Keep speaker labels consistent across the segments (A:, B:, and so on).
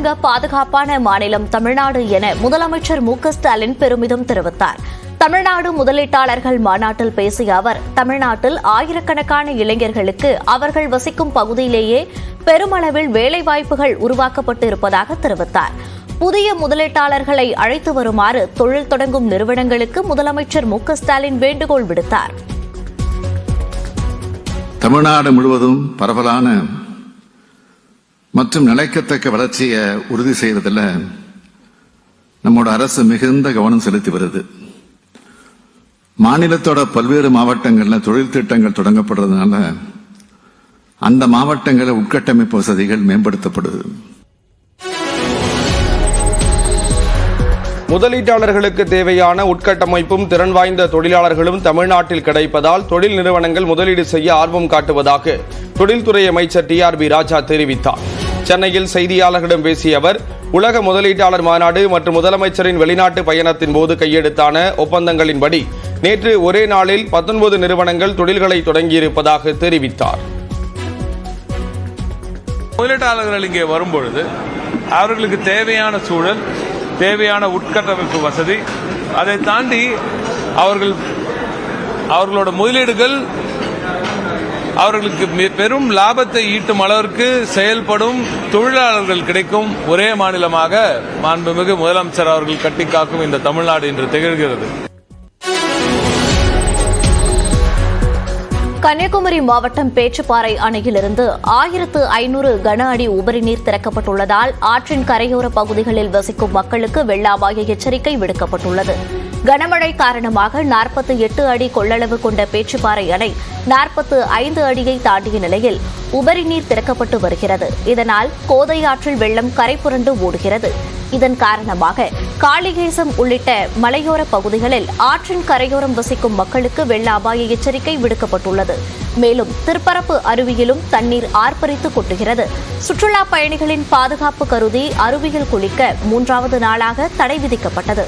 A: மின்சாரங்க பாதுகாப்பான மாநிலம் தமிழ்நாடு என முதலமைச்சர் மு ஸ்டாலின் பெருமிதம் தெரிவித்தார் தமிழ்நாடு முதலீட்டாளர்கள் மாநாட்டில் பேசிய அவர் தமிழ்நாட்டில் ஆயிரக்கணக்கான இளைஞர்களுக்கு அவர்கள் வசிக்கும் பகுதியிலேயே பெருமளவில் வேலைவாய்ப்புகள் உருவாக்கப்பட்டு இருப்பதாக தெரிவித்தார் புதிய முதலீட்டாளர்களை அழைத்து வருமாறு தொழில் தொடங்கும் நிறுவனங்களுக்கு முதலமைச்சர் மு ஸ்டாலின் வேண்டுகோள் விடுத்தார்
B: தமிழ்நாடு முழுவதும் பரவலான மற்றும் நிலைக்கத்தக்க வளர்ச்சியை உறுதி செய்யறதுல நம்மோட அரசு மிகுந்த கவனம் செலுத்தி வருது மாநிலத்தோட பல்வேறு மாவட்டங்களில் தொழில் திட்டங்கள் தொடங்கப்படுறதுனால அந்த மாவட்டங்களில் உட்கட்டமைப்பு வசதிகள் மேம்படுத்தப்படுது
C: முதலீட்டாளர்களுக்கு தேவையான உட்கட்டமைப்பும் திறன் வாய்ந்த தொழிலாளர்களும் தமிழ்நாட்டில் கிடைப்பதால் தொழில் நிறுவனங்கள் முதலீடு செய்ய ஆர்வம் காட்டுவதாக தொழில்துறை அமைச்சர் டி ஆர் பி ராஜா தெரிவித்தார் சென்னையில் செய்தியாளர்களிடம் பேசிய அவர் உலக முதலீட்டாளர் மாநாடு மற்றும் முதலமைச்சரின் வெளிநாட்டு பயணத்தின் போது கையெடுத்தான ஒப்பந்தங்களின்படி நேற்று ஒரே நாளில் பத்தொன்பது நிறுவனங்கள் தொழில்களை தொடங்கியிருப்பதாக தெரிவித்தார்
D: முதலீட்டாளர்கள் இங்கே வரும்பொழுது அவர்களுக்கு தேவையான சூழல் தேவையான உட்கட்டமைப்பு வசதி அதை தாண்டி அவர்கள் அவர்களோட முதலீடுகள் அவர்களுக்கு பெரும் லாபத்தை ஈட்டும் அளவிற்கு செயல்படும் தொழிலாளர்கள் கிடைக்கும் ஒரே மாநிலமாக மாண்புமிகு முதலமைச்சர் அவர்கள் கட்டி காக்கும் இந்த தமிழ்நாடு இன்று திகழ்கிறது
A: கன்னியாகுமரி மாவட்டம் பேச்சுப்பாறை அணையிலிருந்து ஆயிரத்து ஐநூறு கன அடி உபரி நீர் திறக்கப்பட்டுள்ளதால் ஆற்றின் கரையோர பகுதிகளில் வசிக்கும் மக்களுக்கு வெள்ள அபாய எச்சரிக்கை விடுக்கப்பட்டுள்ளது கனமழை காரணமாக நாற்பத்தி எட்டு அடி கொள்ளளவு கொண்ட பேச்சுப்பாறை அணை நாற்பத்து ஐந்து அடியை தாண்டிய நிலையில் உபரி நீர் திறக்கப்பட்டு வருகிறது இதனால் கோதையாற்றில் வெள்ளம் கரைபுரண்டு ஓடுகிறது இதன் காரணமாக காளிகேசம் உள்ளிட்ட மலையோர பகுதிகளில் ஆற்றின் கரையோரம் வசிக்கும் மக்களுக்கு வெள்ள அபாய எச்சரிக்கை விடுக்கப்பட்டுள்ளது மேலும் திருப்பரப்பு அருவியிலும் தண்ணீர் ஆர்ப்பரித்து கொட்டுகிறது சுற்றுலா பயணிகளின் பாதுகாப்பு கருதி அருவியில் குளிக்க மூன்றாவது நாளாக தடை விதிக்கப்பட்டது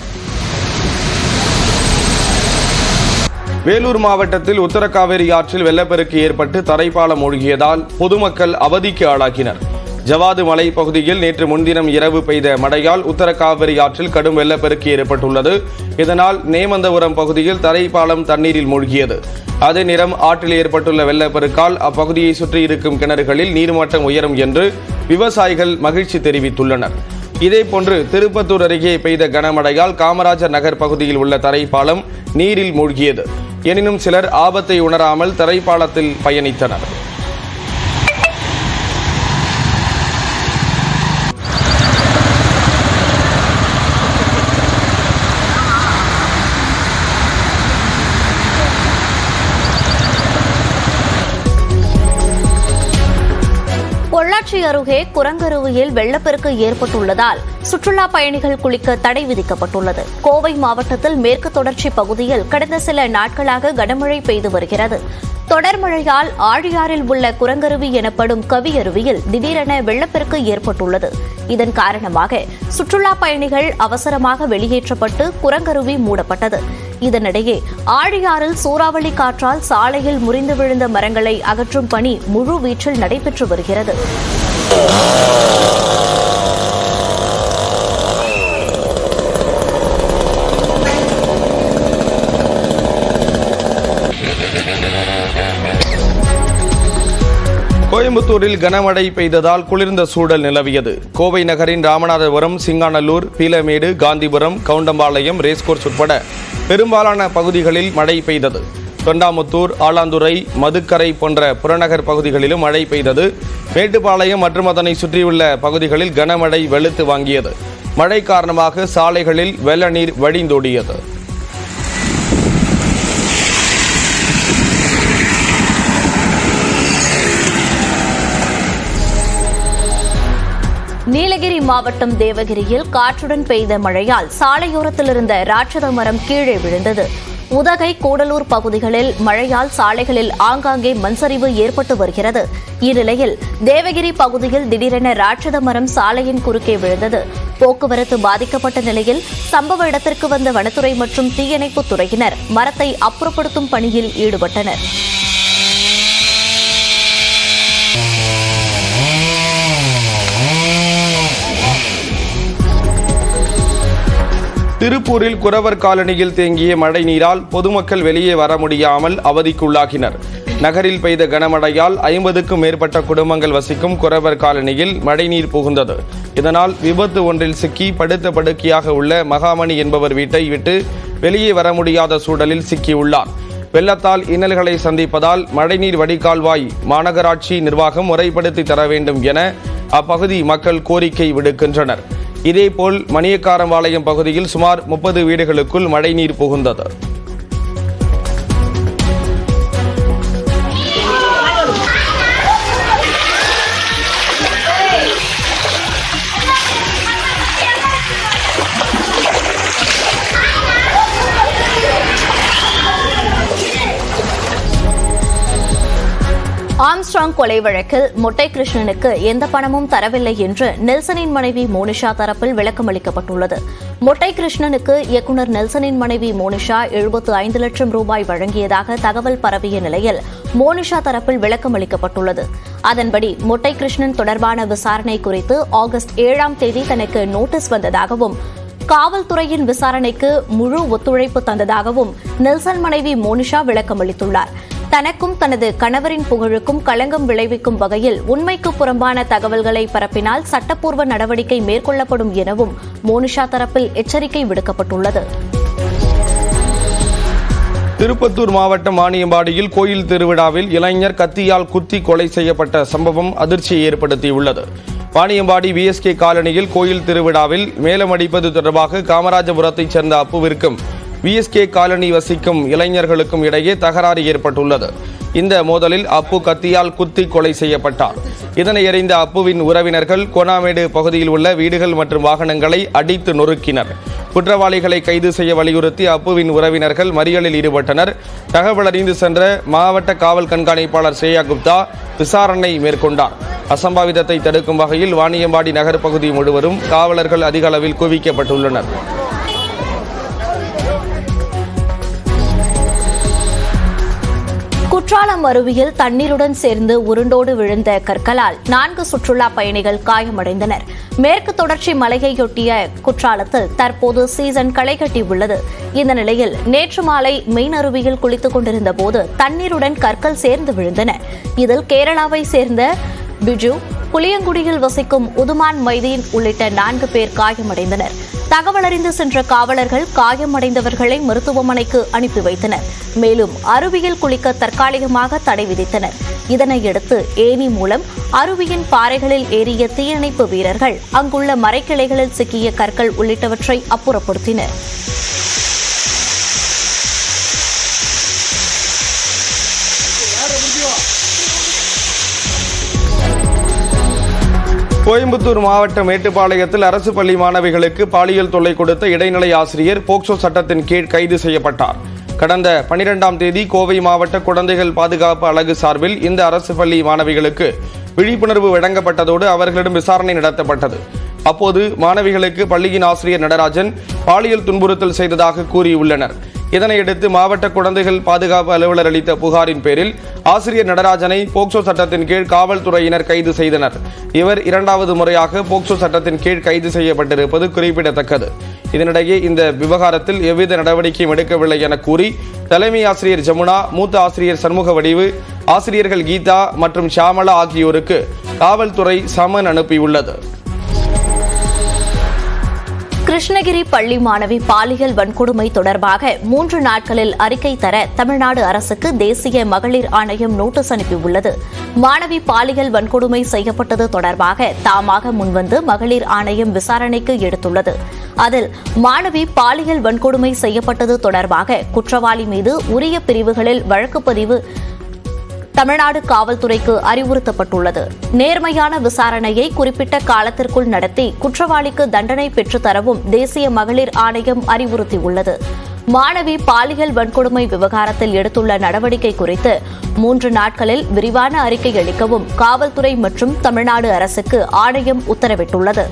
C: வேலூர் மாவட்டத்தில் உத்தரக்காவேரி ஆற்றில் வெள்ளப்பெருக்கு ஏற்பட்டு தரைப்பாலம் மூழ்கியதால் பொதுமக்கள் அவதிக்கு ஆளாகினர் ஜவாது மலை பகுதியில் நேற்று முன்தினம் இரவு பெய்த மழையால் உத்தரகாவிரி ஆற்றில் கடும் வெள்ளப்பெருக்கு ஏற்பட்டுள்ளது இதனால் நேமந்தபுரம் பகுதியில் தரைப்பாலம் தண்ணீரில் மூழ்கியது அதே நிறம் ஆற்றில் ஏற்பட்டுள்ள வெள்ளப்பெருக்கால் அப்பகுதியை சுற்றி இருக்கும் கிணறுகளில் நீர்மட்டம் உயரும் என்று விவசாயிகள் மகிழ்ச்சி தெரிவித்துள்ளனர் இதேபோன்று திருப்பத்தூர் அருகே பெய்த கனமழையால் காமராஜர் நகர் பகுதியில் உள்ள தரைப்பாலம் நீரில் மூழ்கியது எனினும் சிலர் ஆபத்தை உணராமல் தரைப்பாலத்தில் பயணித்தனர்
A: அருகே குரங்கருவியில் வெள்ளப்பெருக்கு ஏற்பட்டுள்ளதால் சுற்றுலா பயணிகள் குளிக்க தடை விதிக்கப்பட்டுள்ளது கோவை மாவட்டத்தில் மேற்கு தொடர்ச்சி பகுதியில் கடந்த சில நாட்களாக கனமழை பெய்து வருகிறது தொடர் மழையால் ஆழியாறில் உள்ள குரங்கருவி எனப்படும் கவியருவியில் திடீரென வெள்ளப்பெருக்கு ஏற்பட்டுள்ளது இதன் காரணமாக சுற்றுலா பயணிகள் அவசரமாக வெளியேற்றப்பட்டு குரங்கருவி மூடப்பட்டது இதனிடையே ஆழியாறில் சூறாவளி காற்றால் சாலையில் முறிந்து விழுந்த மரங்களை அகற்றும் பணி முழு நடைபெற்று வருகிறது
C: கோயம்புத்தூரில் கனமழை பெய்ததால் குளிர்ந்த சூழல் நிலவியது கோவை நகரின் ராமநாதபுரம் சிங்காநல்லூர் பீலமேடு காந்திபுரம் கவுண்டம்பாளையம் ரேஸ்கோர்ஸ் உட்பட பெரும்பாலான பகுதிகளில் மழை பெய்தது தொண்டாமுத்தூர் ஆலாந்துறை மதுக்கரை போன்ற புறநகர் பகுதிகளிலும் மழை பெய்தது மேட்டுப்பாளையம் மற்றும் அதனை சுற்றியுள்ள பகுதிகளில் கனமழை வெளுத்து வாங்கியது மழை காரணமாக சாலைகளில் வெள்ள நீர் வழிந்தோடியது
A: நீலகிரி மாவட்டம் தேவகிரியில் காற்றுடன் பெய்த மழையால் சாலையோரத்தில் இருந்த ராட்சத மரம் கீழே விழுந்தது உதகை கூடலூர் பகுதிகளில் மழையால் சாலைகளில் ஆங்காங்கே மண்சரிவு ஏற்பட்டு வருகிறது இந்நிலையில் தேவகிரி பகுதியில் திடீரென ராட்சத மரம் சாலையின் குறுக்கே விழுந்தது போக்குவரத்து பாதிக்கப்பட்ட நிலையில் சம்பவ இடத்திற்கு வந்த வனத்துறை மற்றும் தீயணைப்புத் துறையினர் மரத்தை அப்புறப்படுத்தும் பணியில் ஈடுபட்டனா்
C: திருப்பூரில் குறவர் காலனியில் தேங்கிய மழை நீரால் பொதுமக்கள் வெளியே வர முடியாமல் அவதிக்குள்ளாகினர் நகரில் பெய்த கனமழையால் ஐம்பதுக்கும் மேற்பட்ட குடும்பங்கள் வசிக்கும் குறவர் காலனியில் மழைநீர் புகுந்தது இதனால் விபத்து ஒன்றில் சிக்கி படுத்த படுக்கையாக உள்ள மகாமணி என்பவர் வீட்டை விட்டு வெளியே வர முடியாத சூழலில் சிக்கியுள்ளார் வெள்ளத்தால் இன்னல்களை சந்திப்பதால் மழைநீர் வடிகால்வாய் மாநகராட்சி நிர்வாகம் முறைப்படுத்தி தர வேண்டும் என அப்பகுதி மக்கள் கோரிக்கை விடுக்கின்றனர் இதேபோல் மணியக்காரம்பாளையம் பகுதியில் சுமார் முப்பது வீடுகளுக்குள் மழைநீர் புகுந்தது
A: ஆம்ஸ்ட்ராங் கொலை வழக்கில் மொட்டை கிருஷ்ணனுக்கு எந்த பணமும் தரவில்லை என்று நெல்சனின் மனைவி மோனிஷா தரப்பில் விளக்கம் அளிக்கப்பட்டுள்ளது மொட்டை கிருஷ்ணனுக்கு இயக்குநர் நெல்சனின் மனைவி மோனிஷா எழுபத்து ஐந்து லட்சம் ரூபாய் வழங்கியதாக தகவல் பரவிய நிலையில் மோனிஷா தரப்பில் விளக்கம் அளிக்கப்பட்டுள்ளது அதன்படி மொட்டை கிருஷ்ணன் தொடர்பான விசாரணை குறித்து ஆகஸ்ட் ஏழாம் தேதி தனக்கு நோட்டீஸ் வந்ததாகவும் காவல்துறையின் விசாரணைக்கு முழு ஒத்துழைப்பு தந்ததாகவும் நெல்சன் மனைவி மோனிஷா விளக்கம் அளித்துள்ளாா் தனக்கும் தனது கணவரின் புகழுக்கும் களங்கம் விளைவிக்கும் வகையில் உண்மைக்கு புறம்பான தகவல்களை பரப்பினால் சட்டப்பூர்வ நடவடிக்கை மேற்கொள்ளப்படும் எனவும் மோனிஷா தரப்பில் எச்சரிக்கை விடுக்கப்பட்டுள்ளது
C: திருப்பத்தூர் மாவட்டம் வாணியம்பாடியில் கோயில் திருவிழாவில் இளைஞர் கத்தியால் குத்தி கொலை செய்யப்பட்ட சம்பவம் அதிர்ச்சியை ஏற்படுத்தியுள்ளது வாணியம்பாடி விஎஸ்கே காலனியில் கோயில் திருவிழாவில் மேலமடிப்பது தொடர்பாக காமராஜபுரத்தைச் சேர்ந்த அப்புவிற்கும் விஎஸ்கே காலனி வசிக்கும் இளைஞர்களுக்கும் இடையே தகராறு ஏற்பட்டுள்ளது இந்த மோதலில் அப்பு கத்தியால் குத்தி கொலை செய்யப்பட்டார் இதனை அறிந்த அப்புவின் உறவினர்கள் கோனாமேடு பகுதியில் உள்ள வீடுகள் மற்றும் வாகனங்களை அடித்து நொறுக்கினர் குற்றவாளிகளை கைது செய்ய வலியுறுத்தி அப்புவின் உறவினர்கள் மறியலில் ஈடுபட்டனர் தகவல் அறிந்து சென்ற மாவட்ட காவல் கண்காணிப்பாளர் ஸ்ரேயா குப்தா விசாரணை மேற்கொண்டார் அசம்பாவிதத்தை தடுக்கும் வகையில் வாணியம்பாடி நகர் பகுதி முழுவதும் காவலர்கள் அதிக அளவில் குவிக்கப்பட்டுள்ளனர்
A: குற்றாலம் அருவியில் தண்ணீருடன் சேர்ந்து உருண்டோடு விழுந்த கற்களால் நான்கு சுற்றுலா பயணிகள் காயமடைந்தனர் மேற்கு தொடர்ச்சி மலையையொட்டிய குற்றாலத்தில் தற்போது சீசன் களை கட்டியுள்ளது இந்த நிலையில் நேற்று மாலை மெயின் அருவியில் குளித்துக் கொண்டிருந்த போது தண்ணீருடன் கற்கள் சேர்ந்து விழுந்தன இதில் கேரளாவை சேர்ந்த பிஜு புளியங்குடியில் வசிக்கும் உதுமான் மைதீன் உள்ளிட்ட நான்கு பேர் காயமடைந்தனர் தகவலறிந்து சென்ற காவலர்கள் காயமடைந்தவர்களை மருத்துவமனைக்கு அனுப்பி வைத்தனர் மேலும் அருவியில் குளிக்க தற்காலிகமாக தடை விதித்தனர் இதனையடுத்து ஏனி மூலம் அருவியின் பாறைகளில் ஏறிய தீயணைப்பு வீரர்கள் அங்குள்ள மரைக்கிளைகளில் சிக்கிய கற்கள் உள்ளிட்டவற்றை அப்புறப்படுத்தினர்
C: கோயம்புத்தூர் மாவட்டம் மேட்டுப்பாளையத்தில் அரசு பள்ளி மாணவிகளுக்கு பாலியல் தொல்லை கொடுத்த இடைநிலை ஆசிரியர் போக்சோ சட்டத்தின் கீழ் கைது செய்யப்பட்டார் கடந்த பனிரெண்டாம் தேதி கோவை மாவட்ட குழந்தைகள் பாதுகாப்பு அலகு சார்பில் இந்த அரசு பள்ளி மாணவிகளுக்கு விழிப்புணர்வு வழங்கப்பட்டதோடு அவர்களிடம் விசாரணை நடத்தப்பட்டது அப்போது மாணவிகளுக்கு பள்ளியின் ஆசிரியர் நடராஜன் பாலியல் துன்புறுத்தல் செய்ததாக கூறியுள்ளனர் இதனையடுத்து மாவட்ட குழந்தைகள் பாதுகாப்பு அலுவலர் அளித்த புகாரின் பேரில் ஆசிரியர் நடராஜனை போக்சோ சட்டத்தின் கீழ் காவல்துறையினர் கைது செய்தனர் இவர் இரண்டாவது முறையாக போக்சோ சட்டத்தின் கீழ் கைது செய்யப்பட்டிருப்பது குறிப்பிடத்தக்கது இதனிடையே இந்த விவகாரத்தில் எவ்வித நடவடிக்கையும் எடுக்கவில்லை என கூறி தலைமை ஆசிரியர் ஜமுனா மூத்த ஆசிரியர் சண்முக வடிவு ஆசிரியர்கள் கீதா மற்றும் ஷியாமலா ஆகியோருக்கு காவல்துறை சமன் அனுப்பியுள்ளது
A: கிருஷ்ணகிரி பள்ளி மாணவி பாலியல் வன்கொடுமை தொடர்பாக மூன்று நாட்களில் அறிக்கை தர தமிழ்நாடு அரசுக்கு தேசிய மகளிர் ஆணையம் நோட்டீஸ் அனுப்பியுள்ளது மாணவி பாலியல் வன்கொடுமை செய்யப்பட்டது தொடர்பாக தாமாக முன்வந்து மகளிர் ஆணையம் விசாரணைக்கு எடுத்துள்ளது அதில் மாணவி பாலியல் வன்கொடுமை செய்யப்பட்டது தொடர்பாக குற்றவாளி மீது உரிய பிரிவுகளில் வழக்கு பதிவு தமிழ்நாடு காவல்துறைக்கு அறிவுறுத்தப்பட்டுள்ளது நேர்மையான விசாரணையை குறிப்பிட்ட காலத்திற்குள் நடத்தி குற்றவாளிக்கு தண்டனை பெற்றுத்தரவும் தேசிய மகளிர் ஆணையம் அறிவுறுத்தியுள்ளது மாணவி பாலியல் வன்கொடுமை விவகாரத்தில் எடுத்துள்ள நடவடிக்கை குறித்து மூன்று நாட்களில் விரிவான அறிக்கை அளிக்கவும் காவல்துறை மற்றும் தமிழ்நாடு அரசுக்கு ஆணையம் உத்தரவிட்டுள்ளது